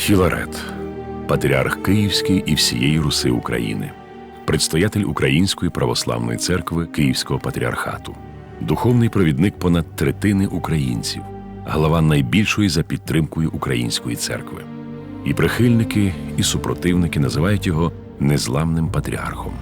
Філарет, патріарх Київський і всієї Руси України, предстоятель Української православної церкви Київського патріархату, духовний провідник понад третини українців, глава найбільшої за підтримкою української церкви. І прихильники, і супротивники називають його незламним патріархом.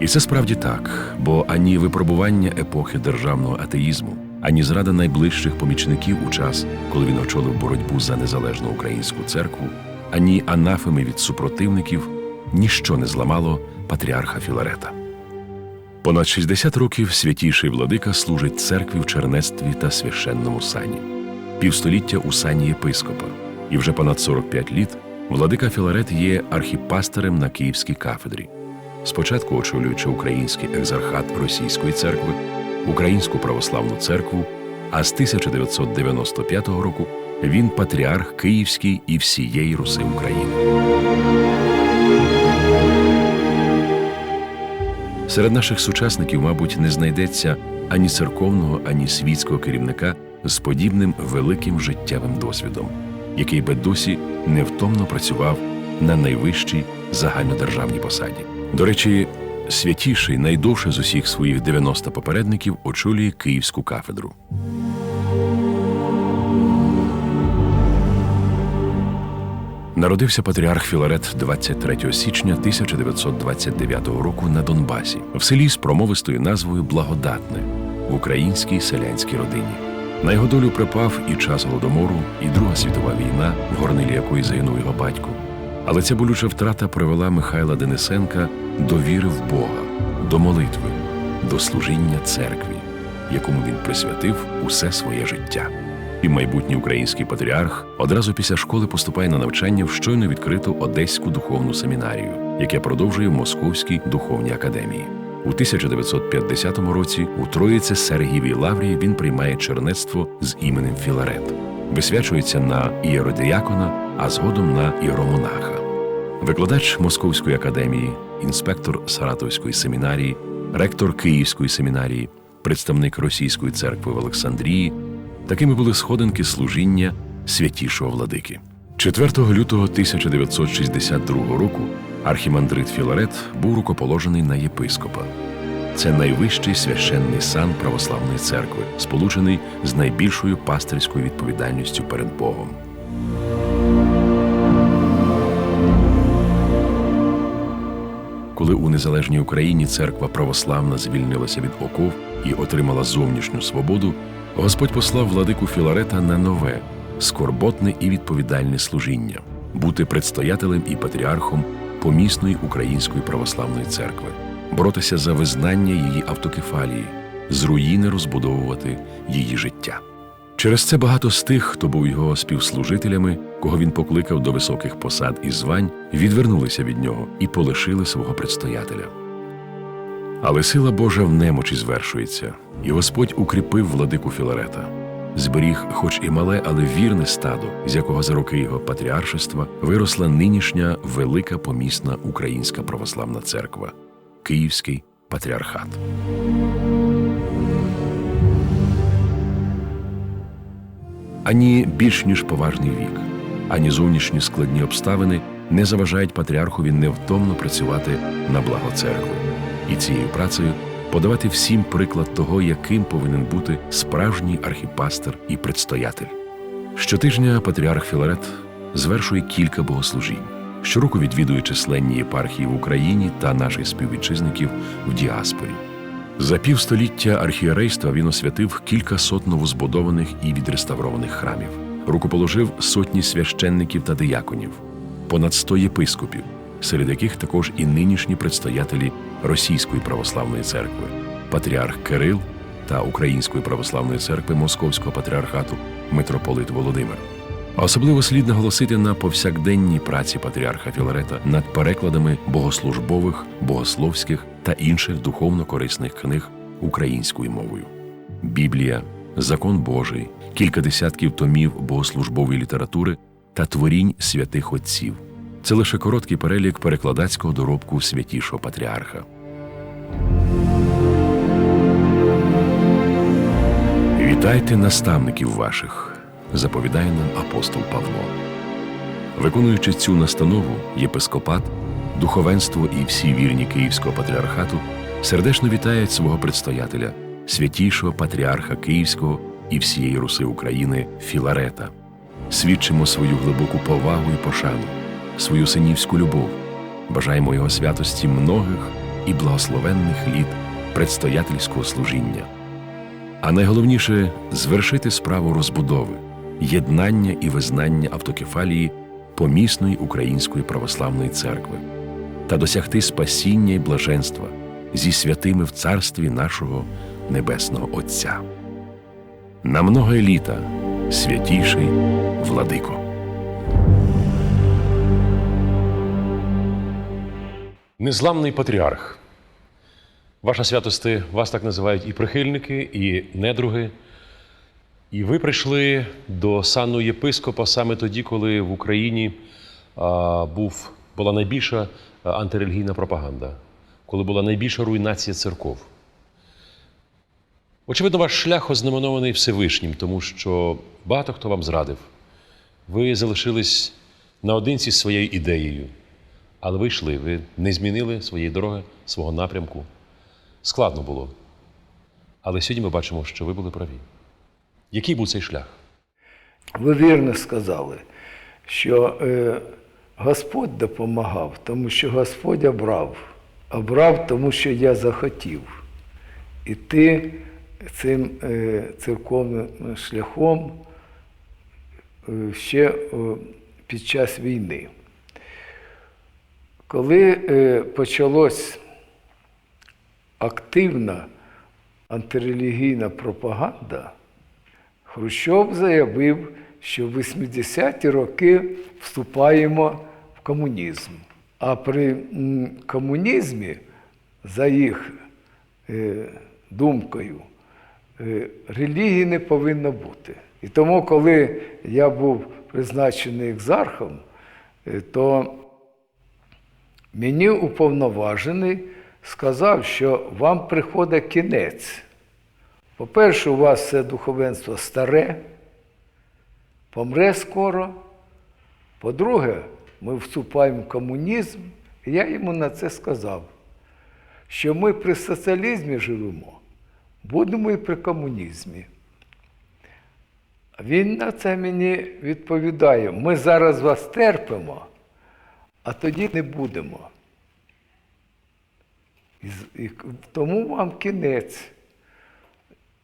І це справді так, бо ані випробування епохи державного атеїзму, ані зрада найближчих помічників у час, коли він очолив боротьбу за незалежну українську церкву, ані анафеми від супротивників ніщо не зламало патріарха Філарета. Понад 60 років святійший владика служить церкві в чернецтві та священному сані, півстоліття у сані єпископа, і вже понад 45 літ владика Філарет є архіпастерем на Київській кафедрі. Спочатку очолюючи український екзархат Російської церкви, Українську православну церкву, а з 1995 року він патріарх Київський і всієї Руси України. Серед наших сучасників, мабуть, не знайдеться ані церковного, ані світського керівника з подібним великим життєвим досвідом, який би досі невтомно працював на найвищій загальнодержавній посаді. До речі, святіший найдовше з усіх своїх 90 попередників очолює Київську кафедру. Народився патріарх Філарет 23 січня 1929 року на Донбасі, в селі з промовистою назвою Благодатне в українській селянській родині. На його долю припав і час голодомору, і Друга світова війна, в горнилі якої загинув його батько. Але ця болюча втрата привела Михайла Денисенка до віри в Бога, до молитви, до служіння церкві, якому він присвятив усе своє життя. І майбутній український патріарх одразу після школи поступає на навчання в щойно відкриту Одеську духовну семінарію, яке продовжує в Московській духовній академії. У 1950 році у Троїце Сергіївій Лаврії він приймає чернецтво з іменем Філарет, висвячується на ієродіякона, а згодом на іеромонаха. Викладач Московської академії, інспектор Саратовської семінарії, ректор Київської семінарії, представник Російської церкви в Олександрії. Такими були сходинки служіння святішого владики. 4 лютого 1962 року архімандрит Філарет був рукоположений на єпископа. Це найвищий священний сан православної церкви, сполучений з найбільшою пастирською відповідальністю перед Богом. Коли у незалежній Україні церква православна звільнилася від оков і отримала зовнішню свободу, Господь послав владику Філарета на нове, скорботне і відповідальне служіння бути предстоятелем і патріархом помісної української православної церкви, боротися за визнання її автокефалії, з руїни розбудовувати її життя. Через це багато з тих, хто був його співслужителями, кого він покликав до високих посад і звань, відвернулися від нього і полишили свого предстоятеля. Але сила Божа в немочі звершується, і Господь укріпив владику Філарета, зберіг, хоч і мале, але вірне стадо, з якого за роки його патріаршества виросла нинішня велика помісна українська православна церква Київський патріархат. Ані більш ніж поважний вік, ані зовнішні складні обставини не заважають патріархові невтомно працювати на благо церкви і цією працею подавати всім приклад того, яким повинен бути справжній архіпастер і предстоятель. Щотижня патріарх Філарет звершує кілька богослужінь, щороку відвідує численні єпархії в Україні та наших співвітчизників в діаспорі. За півстоліття архієрейства він освятив кілька сот новозбудованих і відреставрованих храмів, рукоположив сотні священників та дияконів, понад сто єпископів, серед яких також і нинішні предстоятелі Російської православної церкви, патріарх Кирил та Української православної церкви Московського патріархату митрополит Володимир. Особливо слід наголосити на повсякденній праці патріарха Філарета над перекладами богослужбових, богословських та інших духовно корисних книг українською мовою. Біблія, Закон Божий, кілька десятків томів богослужбової літератури та творінь святих отців. Це лише короткий перелік перекладацького доробку святішого патріарха. Вітайте наставників ваших, заповідає нам апостол Павло. Виконуючи цю настанову, єпископат, духовенство і всі вірні Київського патріархату сердечно вітають свого предстоятеля, святійшого патріарха Київського і всієї Руси України Філарета. Свідчимо свою глибоку повагу і пошану, свою синівську любов, бажаємо його святості многих і благословенних літ предстоятельського служіння. А найголовніше звершити справу розбудови, єднання і визнання автокефалії помісної Української православної церкви та досягти спасіння і блаженства зі святими в царстві нашого Небесного Отця. На многое літа, святійший владико. Незламний патріарх. Ваша святости, вас так називають і прихильники, і недруги. І ви прийшли до сану єпископа саме тоді, коли в Україні а, був, була найбільша антирелігійна пропаганда, коли була найбільша руйнація церков. Очевидно, ваш шлях ознаменований Всевишнім, тому що багато хто вам зрадив. Ви залишились наодинці з своєю ідеєю. Але ви йшли, ви не змінили своєї дороги, свого напрямку. Складно було. Але сьогодні ми бачимо, що ви були праві. Який був цей шлях? Ви вірно сказали, що е, Господь допомагав, тому що Господь обрав. Обрав, тому що я захотів іти цим е, церковним шляхом е, ще е, під час війни. Коли почалась активна антирелігійна пропаганда, Хрущов заявив, що в 80-ті роки вступаємо в комунізм. А при комунізмі, за їх думкою, релігії не повинно бути. І тому, коли я був призначений екзархом, е, то мені уповноважений сказав, що вам приходить кінець. По-перше, у вас це духовенство старе, помре скоро. По-друге, ми вступаємо в комунізм, і я йому на це сказав, що ми при соціалізмі живемо, будемо і при комунізмі. Він на це мені відповідає: ми зараз вас терпимо, а тоді не будемо. І, тому вам кінець.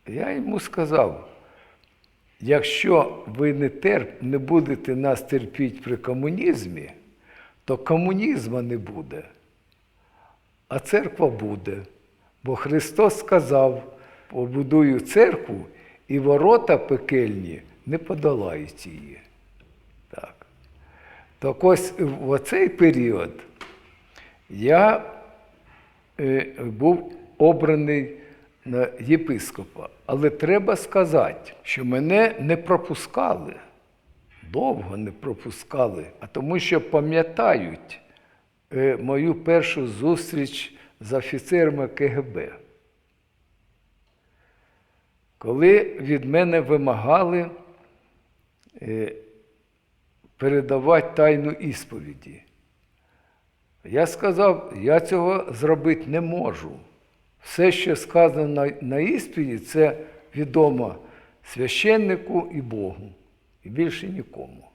Я йому сказав, якщо ви не, терп, не будете нас терпіти при комунізмі, то комунізму не буде, а церква буде. Бо Христос сказав, побудую церкву, і ворота пекельні не подолають її. Так. Так ось в оцей період я е, був обраний на єпископа. Але треба сказати, що мене не пропускали, довго не пропускали, а тому що пам'ятають е, мою першу зустріч з офіцерами КГБ. Коли від мене вимагали е, передавати тайну ісповіді. Я сказав, я цього зробити не можу. Все, що сказано на, на іспіті, це відомо священнику і Богу, і більше нікому.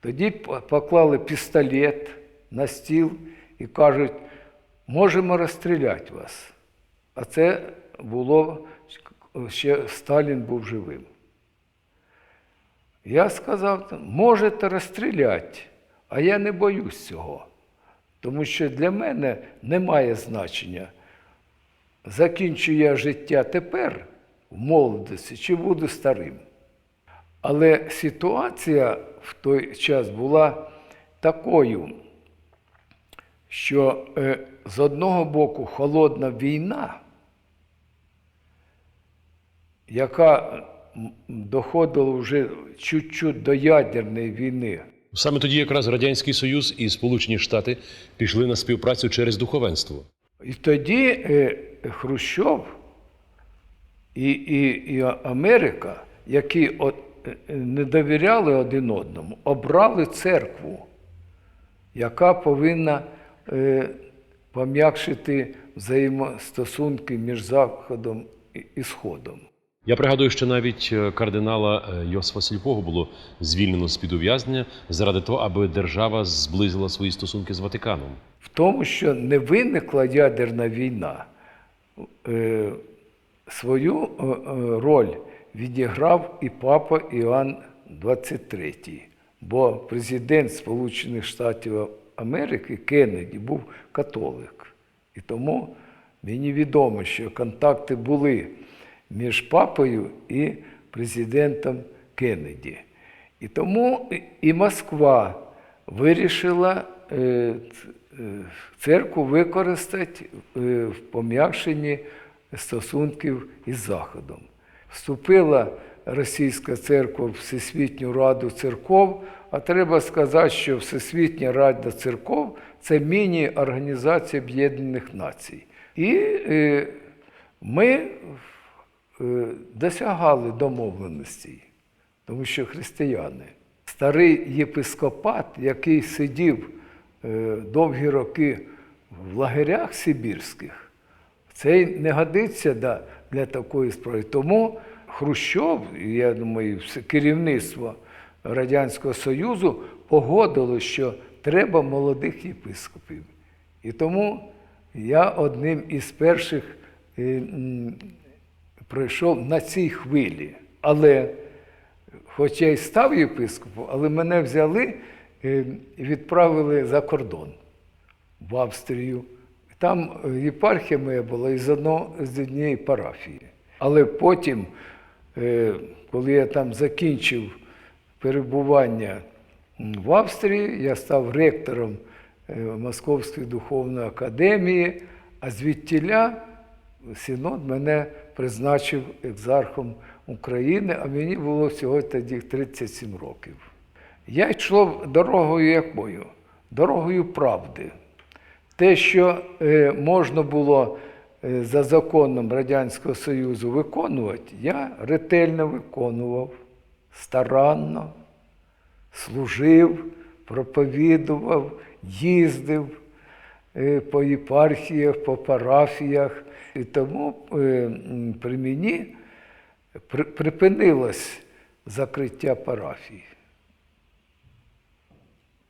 Тоді поклали пістолет на стіл і кажуть, можемо розстріляти вас. А це було ще Сталін був живим. Я сказав, можете розстріляти, а я не боюсь цього. Тому що для мене немає значення, закінчу я життя тепер в молодості чи буду старим. Але ситуація в той час була такою, що е, з одного боку холодна війна, яка доходила вже чуть-чуть до ядерної війни, Саме тоді якраз Радянський Союз і Сполучені Штати пішли на співпрацю через духовенство. І тоді е, Хрущов і, і, і Америка, які от е, не довіряли один одному, обрали церкву, яка повинна е, пом'якшити взаємостосунки між Заходом і- і Сходом. Я пригадую, що навіть е, кардинала е, Йосифа Сліпого було звільнено з під ув'язнення заради того, аби держава зблизила свої стосунки з Ватиканом. В тому, що не виникла ядерна війна, е, свою роль відіграв і папа Іоанн XXIII, бо президент Сполучених Штатів Америки Кеннеді був католик. І тому мені відомо, що контакти були між папою і президентом Кеннеді. І тому і Москва вирішила е, е, церкву використати е, в пом'якшенні стосунків із Заходом. Вступила Російська церква в Всесвітню Раду церков, а треба сказати, що Всесвітня Рада церков це міні-організація Об'єднаних Націй. І ми досягали домовленостей, тому що християни. Старий єпископат, який сидів е, довгі роки в лагерях Сибірських, це не годиться для такої справи. Тому Хрущов, я думаю, керівництво Радянського Союзу погодило, що треба молодих єпископів. І тому я одним із перших е, пройшов на цій хвилі. Але, хоча й став єпископом, але мене взяли е, і відправили за кордон в Австрію. Там е, єпархія моя була із, однієї парафії. Але потім, е, коли я там закінчив перебування в Австрії, я став ректором е, Московської духовної академії, а звідтіля Синод мене призначив екзархом України, а мені було всього тоді 37 років. Я йшов дорогою якою? Дорогою правди. Те, що е, можна було е, за законом Радянського Союзу виконувати, я ретельно виконував, старанно, служив, проповідував, їздив е, по єпархіях, по парафіях. І тому е, при мені припинилось закриття парафії.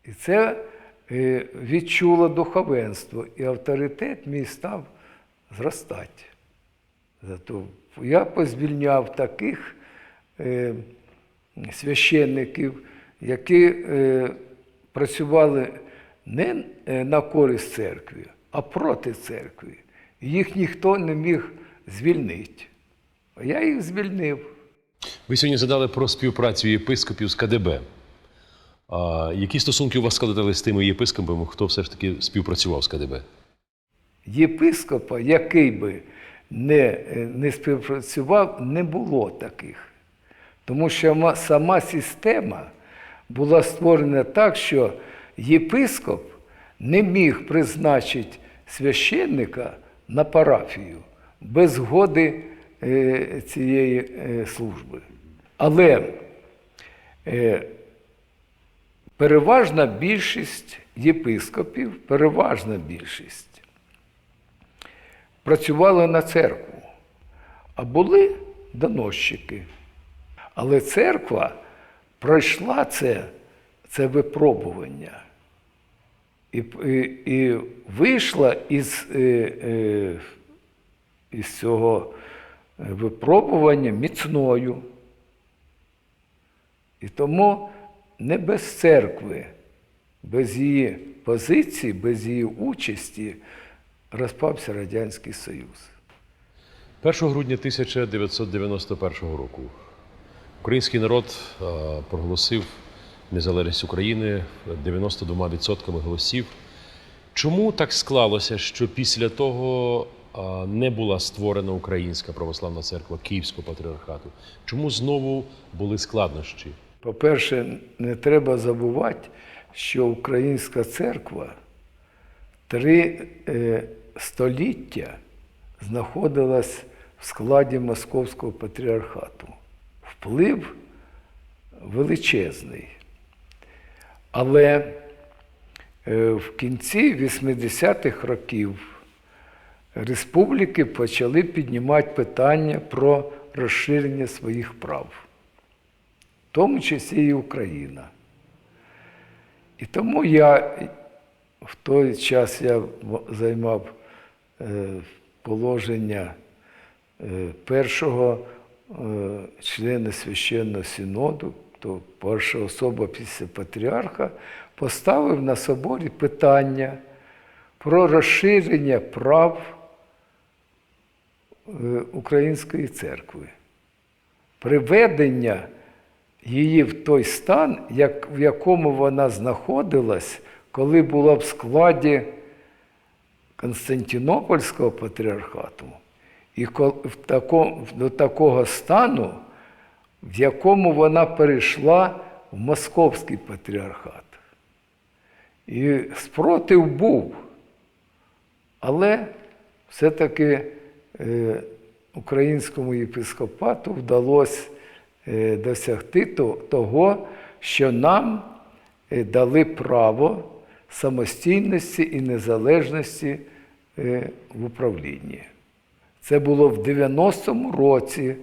І це е, відчуло духовенство, і авторитет мій став зростати. Зато я позвільняв таких е, священників, які працювали не на користь церкви, а проти церкви. Їх ніхто не міг звільнити. А я їх звільнив. Ви сьогодні згадали про співпрацю єпископів з КДБ. А, які стосунки у вас складали з тими єпископами, хто все ж таки співпрацював з КДБ? єпископа, який би не, е, не співпрацював, не було таких. Тому що сама система була створена так, що єпископ не міг призначити священника на парафію без згоди е, цієї е, служби. Але е, переважна більшість єпископів, переважна більшість працювали на церкву, а були доносчики. Але церква пройшла це, це випробування і, і, вийшла із, е, е, із цього випробування міцною. І тому не без церкви, без її позиції, без її участі розпався Радянський Союз. 1 грудня 1991 року український народ е, проголосив незалежність України 92% голосів. Чому так склалося, що після того не була створена Українська православна церква Київського патріархату? Чому знову були складнощі? По-перше, не треба забувати, що українська церква три е, століття знаходилась в складі Московського патріархату. Вплив величезний. Але е, в кінці 80-х років республіки почали піднімати питання про розширення своїх прав, в тому числі і Україна. І тому я в той час я займав е, положення е, першого члена священного синоду, то перша особа після патріарха, поставив на соборі питання про розширення прав е, Української церкви, приведення її в той стан, як, в якому вона знаходилась, коли була в складі Константинопольського патріархату, і до такого стану, в якому вона перейшла в Московський патріархат. І спротив був. Але все-таки е, українському єпископату вдалося е, досягти то- того, що нам е, дали право самостійності і незалежності в управлінні. Це було в 90-му році.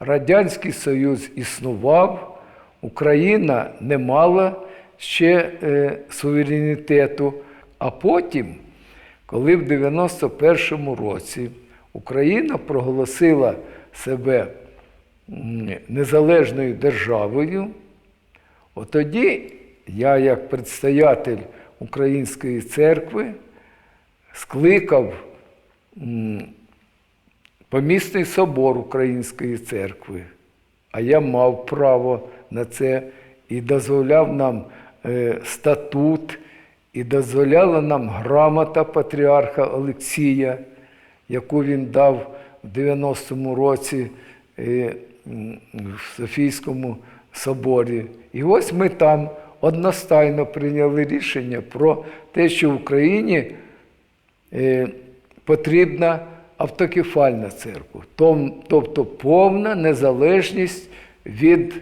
Радянський Союз існував, Україна не мала ще е, суверенітету. А потім, коли в 91-му році Україна проголосила себе незалежною державою, от тоді я, як предстоятель Української церкви, скликав помісний собор Української церкви, а я мав право на це і дозволяв нам е, статут, і дозволяла нам грамота патріарха Олексія, яку він дав в 90-му році е, в Софійському соборі. І ось ми там одностайно прийняли рішення про те, що в Україні е, потрібна автокефальна церква, тобто повна незалежність від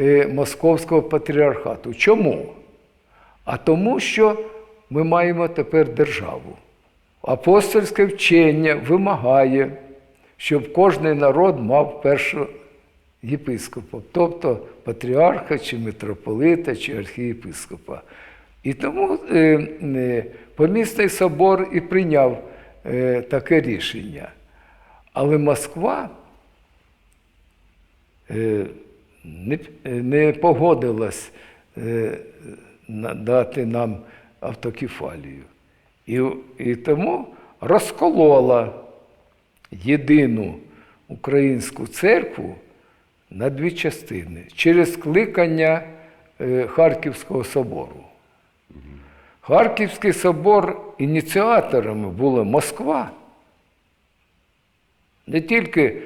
е, Московського патріархату. Чому? А тому, що ми маємо тепер державу. Апостольське вчення вимагає, щоб кожний народ мав першого єпископа, тобто патріарха чи митрополита, чи архієпископа. І тому е, е, помісний собор і прийняв таке рішення. Але Москва е, не, погодилась е, надати нам автокефалію. І, і тому розколола єдину українську церкву на дві частини через скликання е, Харківського собору. Харківський собор ініціаторами була Москва. Не тільки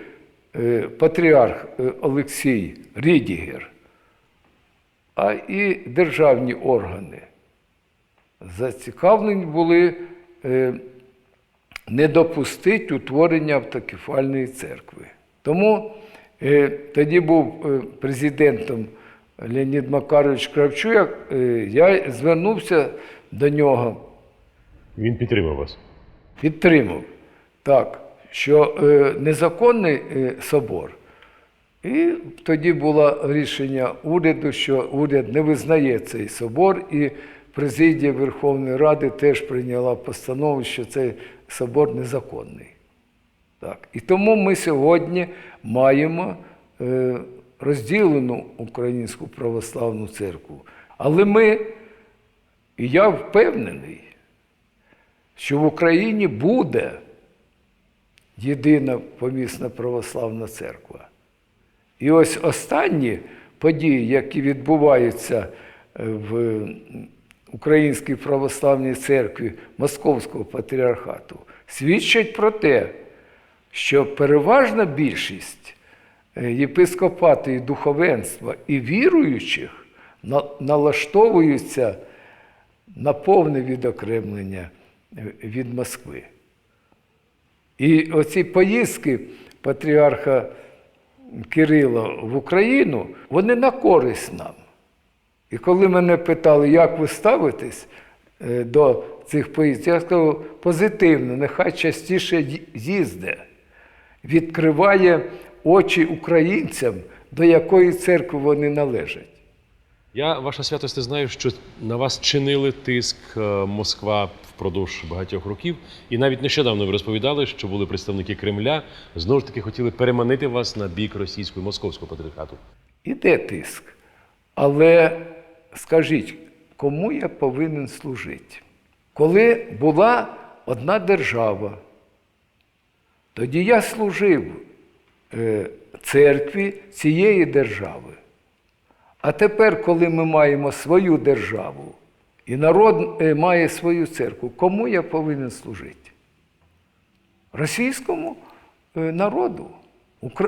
е, патріарх е, Олексій Рідігер, а і державні органи. Зацікавлені були е, не допустити утворення автокефальної церкви. Тому тоді був президентом Леонід Макарович Кравчук, я звернувся до нього Він підтримав вас. підтримав так, що е, незаконний е, собор. І тоді було рішення уряду, що уряд не визнає цей собор, і президія Верховної Ради теж прийняла постанову, що цей собор незаконний. Так. І тому ми сьогодні маємо е, розділену Українську православну церкву. Але ми, і я впевнений, що в Україні буде єдина помісна православна церква. І ось останні події, які відбуваються е, в Українській православній церкві Московського патріархату, свідчать про те, що переважна більшість е, єпископату і духовенства і віруючих налаштовуються на повне відокремлення е, від Москви. І оці поїздки патріарха Кирила в Україну, вони на користь нам. І коли мене питали, як ви ставитесь е, до цих поїздів, я сказав позитивно, нехай частіше їзде, відкриває очі українцям, до якої церкви вони належать. Я, ваша святосте, знаю, що на вас чинили тиск е, Москва впродовж багатьох років. І навіть нещодавно ви розповідали, що були представники Кремля, знову ж таки хотіли переманити вас на бік російського московського патріархату. Іде тиск. Але скажіть, кому я повинен служити? Коли була одна держава, тоді я служив е, церкві цієї держави. А тепер, коли ми маємо свою державу, і народ е, має свою церкву, кому я повинен служити? Російському е, народу,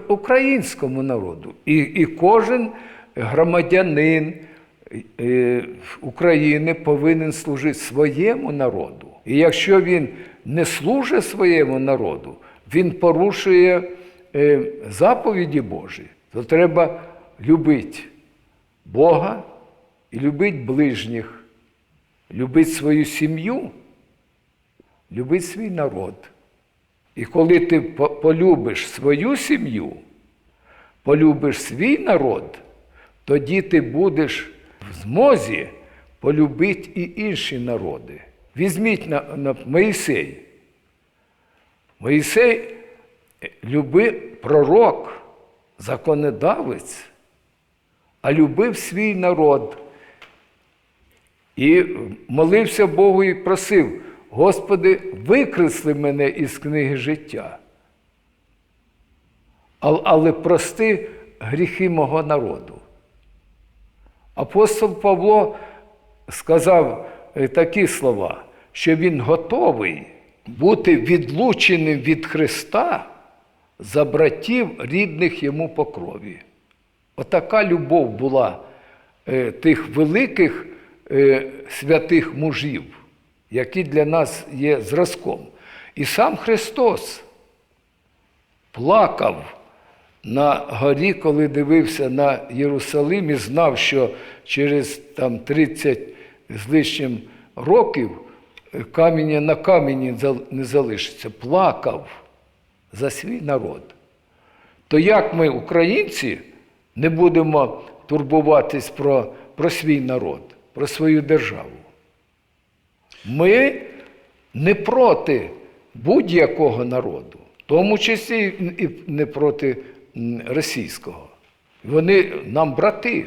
українському народу. І, і кожен громадянин е, України повинен служити своєму народу. І якщо він не служить своєму народу, він порушує заповіді Божі, то треба любити Бога і любити ближніх, любити свою сім'ю, любити свій народ. І коли ти полюбиш свою сім'ю, полюбиш свій народ, тоді ти будеш в змозі полюбити і інші народи. Візьміть на, на Моїсей. Моїсей е, любив пророк, законодавець, а любив свій народ. І молився Богу і просив, Господи, викресли мене із книги життя. Але прости гріхи мого народу. Апостол Павло сказав е, такі слова, що він готовий бути відлученим від Христа за братів рідних йому по крові. Отака любов була е, тих великих е, святих мужів, які для нас є зразком. І сам Христос плакав на горі, коли дивився на Єрусалим і знав, що через там 30 з лишнім років е, каміння на камені не залишиться. Плакав за свій народ. То як ми, українці, не будемо турбуватись про, про свій народ, про свою державу? Ми не проти будь-якого народу, в тому числі і не проти російського. Вони нам брати.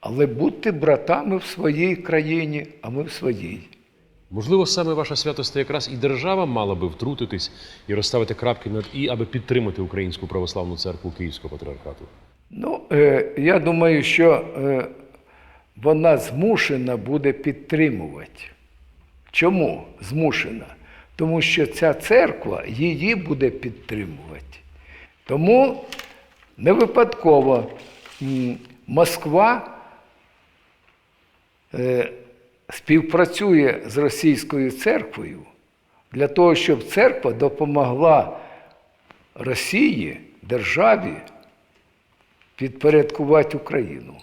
Але будьте братами в своїй країні, а ми в своїй. Можливо, саме ваша святосте якраз і держава мала би втрутитись і розставити крапки над і, аби підтримати українську православну церкву Київського патріархату. Ну, е, я думаю, що е, вона змушена буде підтримувати. Чому змушена? Тому що ця церква її буде підтримувати. Тому не випадково Москва е, співпрацює з російською церквою для того, щоб церква допомогла Росії, державі, підпорядкувати Україну.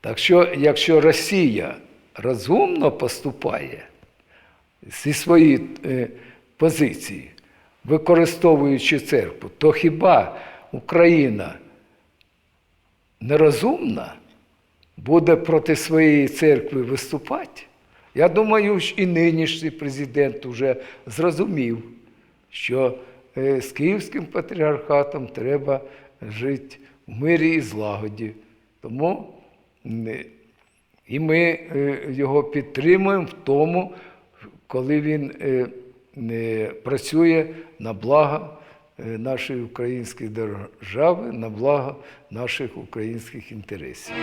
Так що, якщо Росія розумно поступає зі своєї е, позиції, використовуючи церкву, то хіба Україна нерозумна буде проти своєї церкви виступати? Я думаю, і нинішній президент вже зрозумів, що е, з Київським патріархатом треба жити в мирі і злагоді. Тому і ми е, його підтримуємо в тому, коли він е, працює на благо е, нашої української держави, на благо наших українських інтересів.